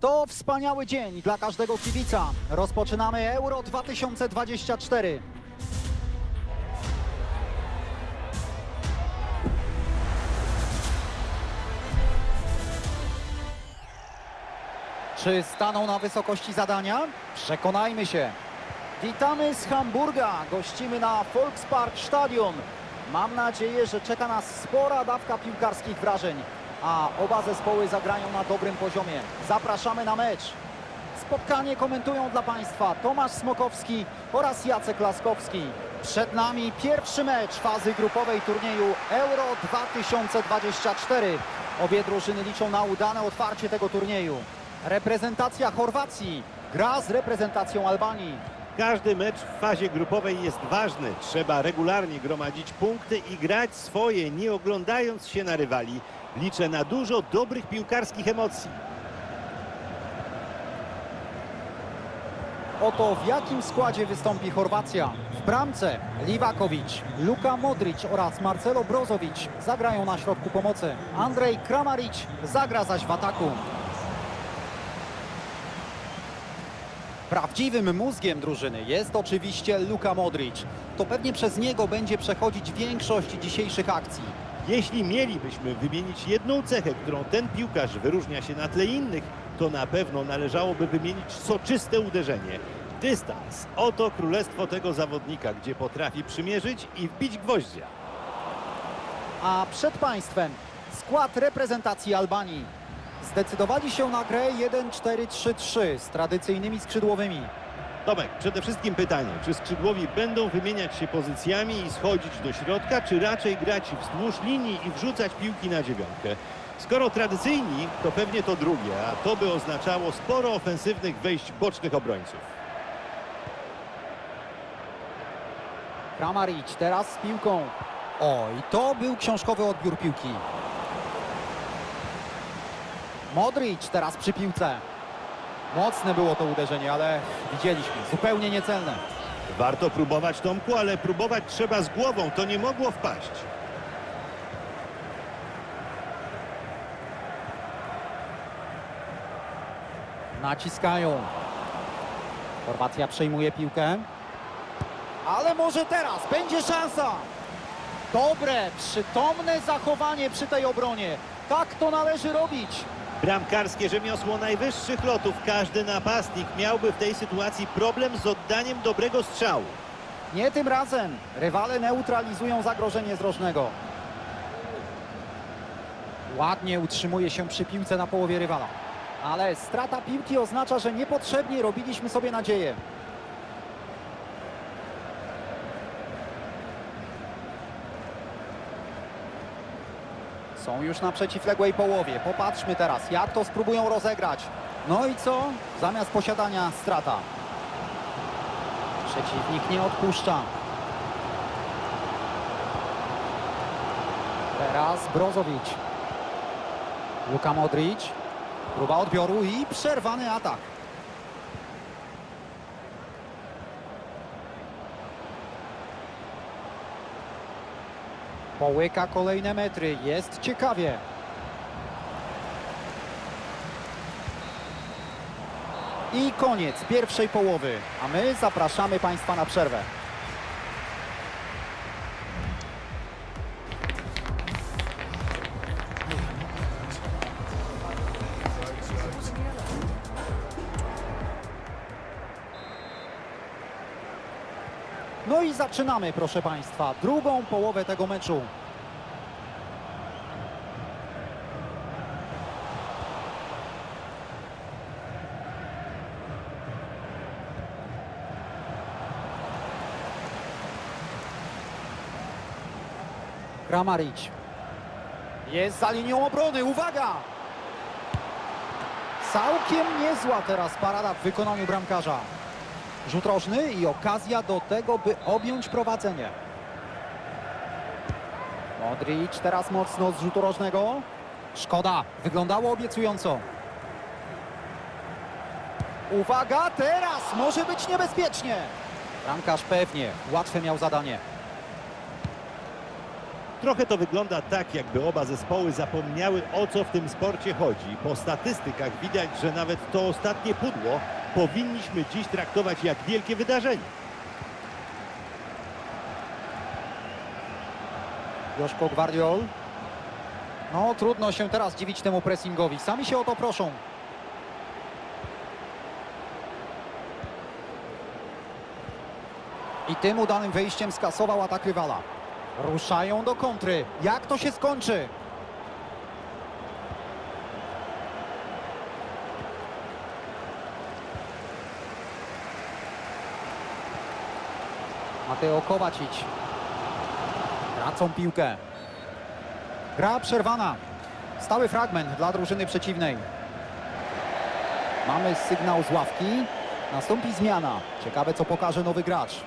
To wspaniały dzień dla każdego kibica. Rozpoczynamy Euro 2024. Czy staną na wysokości zadania? Przekonajmy się. Witamy z Hamburga. Gościmy na Volkspark Stadion. Mam nadzieję, że czeka nas spora dawka piłkarskich wrażeń, a oba zespoły zagrają na dobrym poziomie. Zapraszamy na mecz. Spotkanie komentują dla Państwa Tomasz Smokowski oraz Jacek Laskowski. Przed nami pierwszy mecz fazy grupowej turnieju Euro 2024. Obie drużyny liczą na udane otwarcie tego turnieju. Reprezentacja Chorwacji gra z reprezentacją Albanii. Każdy mecz w fazie grupowej jest ważny. Trzeba regularnie gromadzić punkty i grać swoje, nie oglądając się na rywali. Liczę na dużo dobrych piłkarskich emocji. Oto w jakim składzie wystąpi Chorwacja. W bramce Livakovic, Luka Modric oraz Marcelo Brozovic zagrają na środku pomocy. Andrzej Kramaric zagra zaś w ataku. Prawdziwym mózgiem drużyny jest oczywiście Luka Modric. To pewnie przez niego będzie przechodzić większość dzisiejszych akcji. Jeśli mielibyśmy wymienić jedną cechę, którą ten piłkarz wyróżnia się na tle innych, to na pewno należałoby wymienić soczyste uderzenie. Dystans. Oto królestwo tego zawodnika, gdzie potrafi przymierzyć i wbić gwoździa. A przed Państwem skład reprezentacji Albanii. Zdecydowali się na grę 1-4-3-3 z tradycyjnymi skrzydłowymi. Tomek, przede wszystkim pytanie, czy skrzydłowi będą wymieniać się pozycjami i schodzić do środka, czy raczej grać wzdłuż linii i wrzucać piłki na dziewiątkę? Skoro tradycyjni, to pewnie to drugie, a to by oznaczało sporo ofensywnych wejść bocznych obrońców. Kramaric teraz z piłką. Oj, to był książkowy odbiór piłki. Modric teraz przy piłce. Mocne było to uderzenie, ale widzieliśmy, zupełnie niecelne. Warto próbować, Tomku, ale próbować trzeba z głową, to nie mogło wpaść. Naciskają. Chorwacja przejmuje piłkę. Ale może teraz będzie szansa. Dobre, przytomne zachowanie przy tej obronie. Tak to należy robić. Bramkarskie rzemiosło najwyższych lotów. Każdy napastnik miałby w tej sytuacji problem z oddaniem dobrego strzału. Nie tym razem. Rywale neutralizują zagrożenie z. Ładnie utrzymuje się przy piłce na połowie rywala. Ale strata piłki oznacza, że niepotrzebnie robiliśmy sobie nadzieję. Są już na przeciwległej połowie. Popatrzmy teraz, jak to spróbują rozegrać. No i co? Zamiast posiadania strata. Przeciwnik nie odpuszcza. Teraz Brozovic. Luka Modric. Próba odbioru i przerwany atak. Połyka kolejne metry. Jest ciekawie. I koniec pierwszej połowy. A my zapraszamy Państwa na przerwę. No i zaczynamy, proszę Państwa, drugą połowę tego meczu. Kramaric. Jest za linią obrony, uwaga! Całkiem niezła teraz parada w wykonaniu bramkarza. Rzut rożny i okazja do tego, by objąć prowadzenie. Modric teraz mocno z rzutu rożnego. Szkoda, wyglądało obiecująco. Uwaga, teraz może być niebezpiecznie. Bramkarz pewnie, łatwe miał zadanie. Trochę to wygląda tak, jakby oba zespoły zapomniały o co w tym sporcie chodzi. Po statystykach widać, że nawet to ostatnie pudło powinniśmy dziś traktować jak wielkie wydarzenie. Joszko Gwardiol. No trudno się teraz dziwić temu pressingowi. Sami się o to proszą. I tym udanym wejściem skasował atak rywala. Ruszają do kontry. Jak to się skończy? Mateo Kowacic. Tracą piłkę. Gra przerwana. Stały fragment dla drużyny przeciwnej. Mamy sygnał z ławki. Nastąpi zmiana. Ciekawe, co pokaże nowy gracz.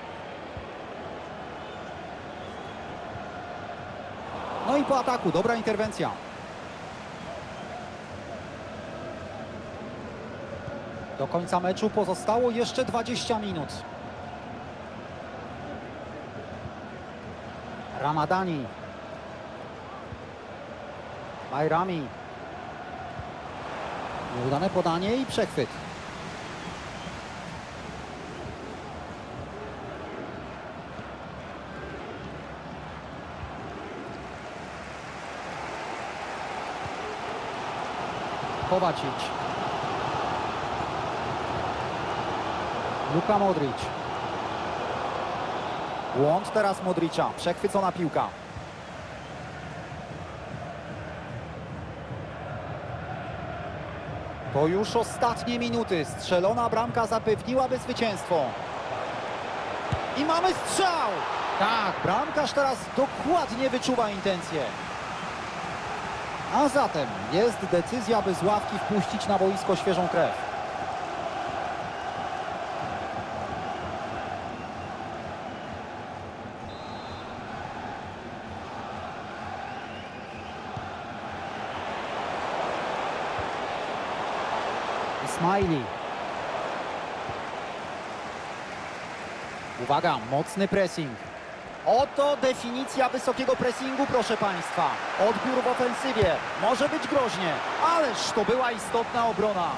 No i po ataku, dobra interwencja. Do końca meczu pozostało jeszcze 20 minut. Ramadani. Bajrami. Nieudane podanie i przechwyt. Kowacic. Luka Modric. Błąd teraz Modricza. Przechwycona piłka. To już ostatnie minuty. Strzelona bramka zapewniłaby zwycięstwo. I mamy strzał! Tak, bramkarz teraz dokładnie wyczuwa intencje. A zatem jest decyzja, by z ławki wpuścić na boisko świeżą krew. Ismaili. Uwaga, mocny pressing. Oto definicja wysokiego pressingu, proszę Państwa. Odbiór w ofensywie. Może być groźnie, ależ to była istotna obrona.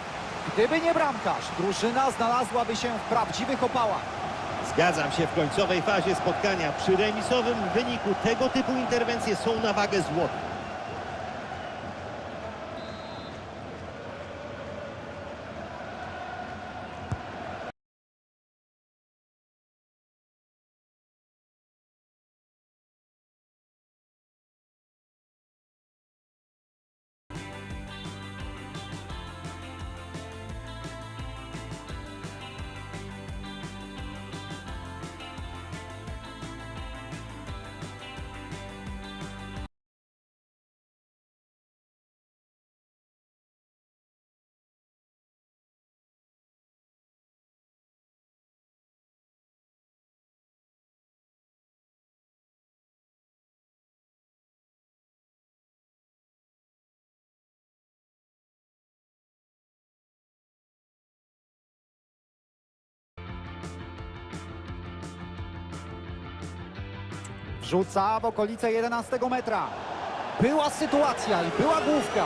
Gdyby nie bramkarz, drużyna znalazłaby się w prawdziwych opałach. Zgadzam się w końcowej fazie spotkania. Przy remisowym wyniku tego typu interwencje są na wagę złota. Wrzuca w okolice 11 metra. Była sytuacja i była główka,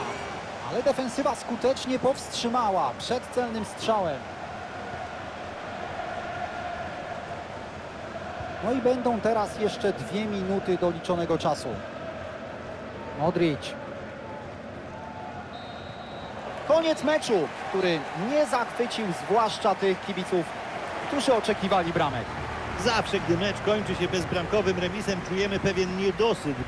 ale defensywa skutecznie powstrzymała przed celnym strzałem. No i będą teraz jeszcze dwie minuty do liczonego czasu. Modric. Koniec meczu, który nie zachwycił zwłaszcza tych kibiców, którzy oczekiwali bramek. Zawsze, gdy mecz kończy się bezbramkowym remisem, czujemy pewien niedosyt,